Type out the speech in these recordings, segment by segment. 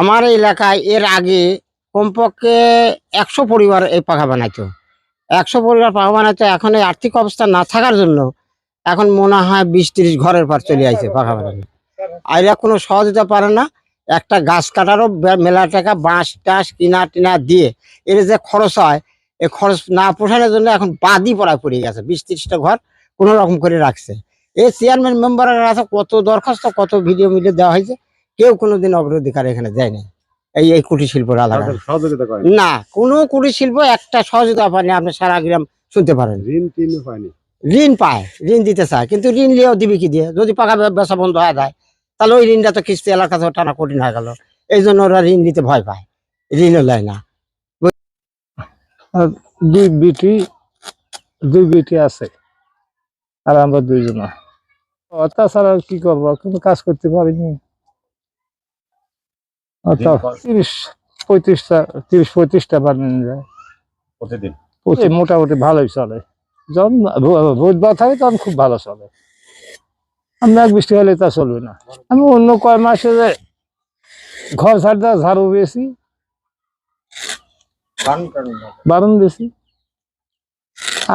আমার এলাকায় এর আগে কমপক্ষে একশো পরিবার এই পাখা বানাইতো। একশো পরিবার পাখা বানাইতো, এখন এই আর্থিক অবস্থা না থাকার জন্য এখন মনে হয় বিশ তিরিশ ঘরের পর চলে আইছে পাখা বানানো। আর এরা কোনো সহযোগিতা পারে না, একটা গাছ কাটারও মেলা টাকা বাঁশ টাস কিনা টিনা দিয়ে এর যে খরচ হয় এই খরচ না পোষানোর জন্য এখন বাদই পড়ায় পড়ে গেছে, বিশ তিরিশটা ঘর কোনো রকম করে রাখছে। এই চেয়ারম্যান মেম্বারের কাছে কত দরখাস্ত, কত ভিডিও মিডিও দেওয়া হয়েছে কেউ কোনোদিন অগ্রাধিকার এখানে দেয় না এই এই কুটির শিল্পর আলাদা না কোনো কুটির শিল্প একটা সহযোগিতা পায়নি আপনি সারা গ্রাম শুনতে পারেন। ঋণ টিন পায়নি? ঋণ পায় ঋণ দিতে চায় কিন্তু ঋণ নিয়েও দিবি কি দিয়ে? যদি পাকা ব্যবসা বন্ধ হয়ে যায় তাহলে ওই ঋণটা তো কিস্তি এলাকা থেকে টানা কঠিন হয়ে গেল। এই জন্য ওরা ঋণ নিতে ভয় পায় ঋণও নেয় না। দুই বিটি দুই বিটি আছে আর আমরা দুইজন। তাছাড়া আর কি করব? কোনো কাজ করতে পারিনি। তা তিরিশ পঁয়ত্রিশটা তিরিশ পঁয়ত্রিশটা বানিয়ে যায়। প্রতিদিন? মোটামুটি ভালোই চলে। যখন দেওয়া থাকে তখন খুব ভালো চলে। আমি এক বৃষ্টি হলে তা চলবে না। আমি অন্য কয় মাসে যে ঘর ঝাড় দেওয়া ঝাড়ু বেশি বারণ বেশি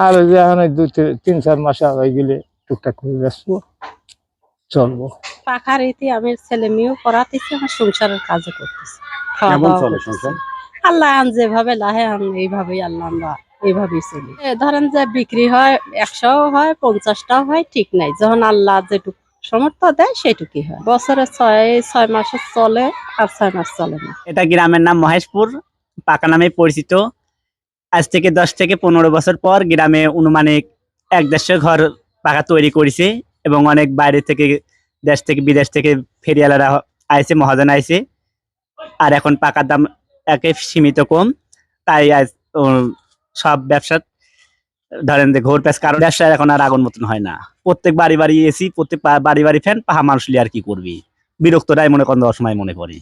আর যে এখন দুই তিন চার মাসে হয়ে গেলে টুকটাক করে বেসবো চলবো। পাখার ইতি আমি ছেলে মেয়েও পড়াতেছি আমার সংসারের কাজও করতেছি। খাওয়া দাওয়া আল্লাহ আন যেভাবে লাহে আমি এইভাবেই আল্লাহ আমরা এইভাবেই চলি। ধরেন যে বিক্রি হয় একশো হয় পঞ্চাশটাও হয় ঠিক নাই। যখন আল্লাহ যেটুকু সমর্থ দেয় সেটুকুই হয়। বছরে ছয় ছয় মাসে চলে আর ছয় মাস চলে না। এটা গ্রামের নাম মহেশপুর পাকা নামে পরিচিত। আজ থেকে দশ থেকে পনেরো বছর পর গ্রামে অনুমানিক এক দেড়শো ঘর পাকা তৈরি করেছে এবং অনেক বাইরে থেকে দেশ থেকে বিদেশ থেকে ফেরিয়ালারা আইছে মহাজন আইছে। আর এখন পাকার দাম একে সীমিত কম। তাই সব ব্যবসা ধরেন যে ঘোর প্যাস কারণ ব্যবসায় এখন আর আগুন মতন হয় না। প্রত্যেক বাড়ি বাড়ি এসি প্রত্যেক বাড়ি বাড়ি ফ্যান পাহা মানুষ আর কি করবি? বিরক্তটাই মনে করেন অসময় মনে করি।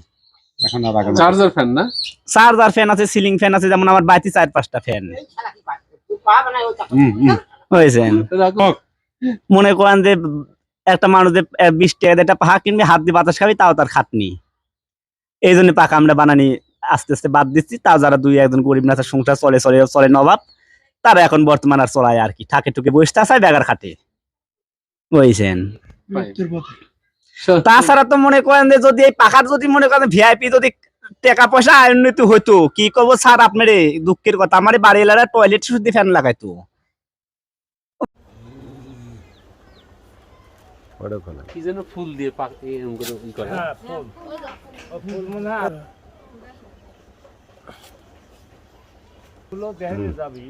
এখন চার্জার ফ্যান না? চার্জার ফ্যান আছে সিলিং ফ্যান আছে যেমন আমার বাড়িতে চার পাঁচটা ফ্যান। হয়েছেন মনে করেন যে একটা মানুষ বিশ টাকা একটা পাহা কিনবে হাত দিয়ে বাতাস খাবি তাও তার খাটনি। এই জন্য পাকা আমরা বানানি আস্তে আস্তে বাদ দিচ্ছি। তাও যারা দুই একজন গরিব নাচার সংসার চলে চলে চলে নবাব তারা এখন বর্তমান আর চলায় আর কি। ঠাকে টুকে বসতে আসায় বেগার খাটে। বুঝছেন? তাছাড়া তো মনে করেন যে যদি এই পাখার যদি মনে করেন ভিআইপি যদি টাকা পয়সা উন্নতি হতো কি করব স্যার আপনার? দুঃখের কথা আমার এই বাড়ি এলাকায় টয়লেট শুদ্ধি ফ্যান লাগাইতো। ওটা খোলা। কি যেন ফুল দিয়ে পাক- এরকম করে ই করে। ফুলও দেখে যাবি।